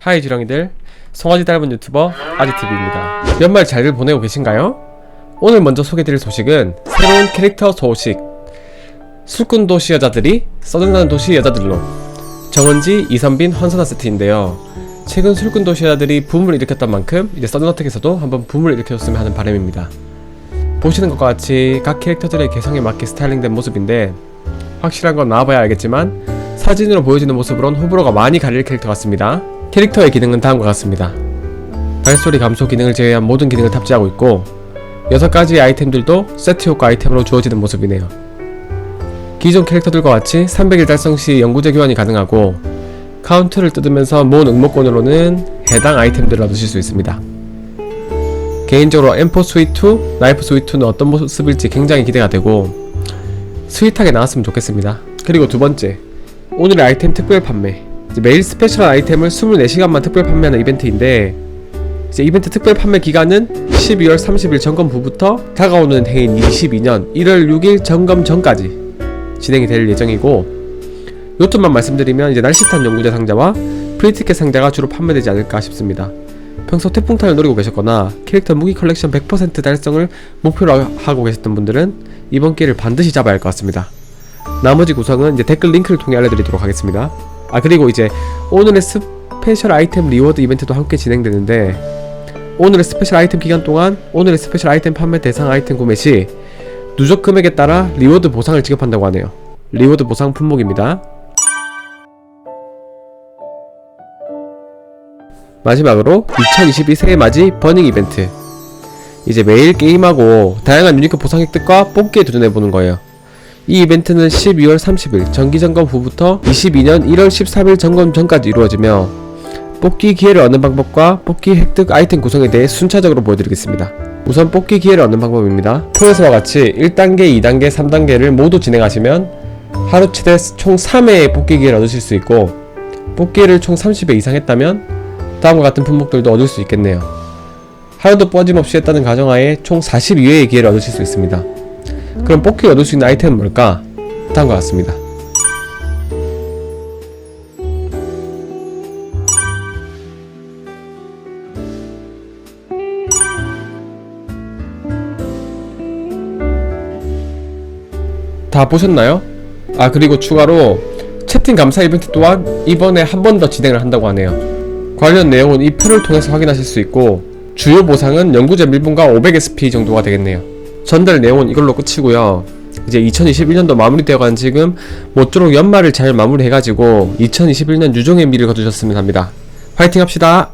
하이 지렁이들 송아지 닮은 유튜버 아지TV입니다. 연말 잘들 보내고 계신가요? 오늘 먼저 소개드릴 소식은 새로운 캐릭터 소식. 술꾼 도시 여자들이 써증나는 도시 여자들로. 정은지, 이선빈, 헌선아 세트인데요. 최근 술꾼 도시 여자들이 붐을 일으켰던 만큼 이제 서든어택에서도 한번 붐을 일으켜줬으면 하는 바람입니다. 보시는 것과 같이 각 캐릭터들의 개성에 맞게 스타일링된 모습인데 확실한 건 나와봐야 알겠지만 사진으로 보여지는 모습으론 호불호가 많이 갈릴 캐릭터 같습니다. 캐릭터의 기능은 다음과 같습니다. 발소리 감소 기능을 제외한 모든 기능을 탑재하고 있고 6가지의 아이템들도 세트 효과 아이템으로 주어지는 모습이네요. 기존 캐릭터들과 같이 300일 달성 시 영구제 교환이 가능하고 카운트를 뜯으면서 모은 응모권으로는 해당 아이템들을 얻으실 수 있습니다. 개인적으로 M4 스윗2, 나이프 스윗2는 어떤 모습일지 굉장히 기대가 되고 스윗하게 나왔으면 좋겠습니다. 그리고 두 번째, 오늘의 아이템 특별 판매. 매일 스페셜 아이템을 24시간만 특별 판매하는 이벤트인데 이제 이벤트 특별 판매 기간은 12월 30일 점검 후부터 다가오는 해인 22년 1월 6일 점검 전까지 진행이 될 예정이고 요점만 말씀드리면 이제 날씨탄 연구자 상자와 프리티켓 상자가 주로 판매되지 않을까 싶습니다. 평소 태풍탄을 노리고 계셨거나 캐릭터 무기 컬렉션 100% 달성을 목표로 하고 계셨던 분들은 이번 기회를 반드시 잡아야 할 것 같습니다. 나머지 구성은 이제 댓글 링크를 통해 알려드리도록 하겠습니다. 아 그리고 이제 오늘의 스페셜 아이템 리워드 이벤트도 함께 진행되는데 오늘의 스페셜 아이템 기간 동안 오늘의 스페셜 아이템 판매 대상 아이템 구매 시 누적 금액에 따라 리워드 보상을 지급한다고 하네요. 리워드 보상 품목입니다. 마지막으로 2022 새해 맞이 버닝 이벤트. 이제 매일 게임하고 다양한 유니크 보상 획득과 뽑기에 도전해보는 거예요. 이 이벤트는 12월 30일 정기점검 후부터 22년 1월 13일 점검 전까지 이루어지며 뽑기 기회를 얻는 방법과 뽑기 획득 아이템 구성에 대해 순차적으로 보여드리겠습니다. 우선 뽑기 기회를 얻는 방법입니다. 프로에서와 같이 1단계, 2단계, 3단계를 모두 진행하시면 하루 최대 총 3회의 뽑기 기회를 얻으실 수 있고 뽑기를 총 30회 이상 했다면 다음과 같은 품목들도 얻을 수 있겠네요. 하루도 빠짐없이 했다는 가정하에 총 42회의 기회를 얻으실 수 있습니다. 그럼 뽑기 얻을 수 있는 아이템은 뭘까? 다음과 같습니다. 다 보셨나요? 아 그리고 추가로 채팅 감사 이벤트 또한 이번에 한 번 더 진행을 한다고 하네요. 관련 내용은 이 표를 통해서 확인하실 수 있고 주요 보상은 연구제 밀분과 500SP 정도가 되겠네요. 전달 내용은 이걸로 끝이고요. 이제 2021년도 마무리되어가는 지금 모쪼록 연말을 잘 마무리해가지고 2021년 유종의 미를 거두셨으면 합니다. 화이팅 합시다.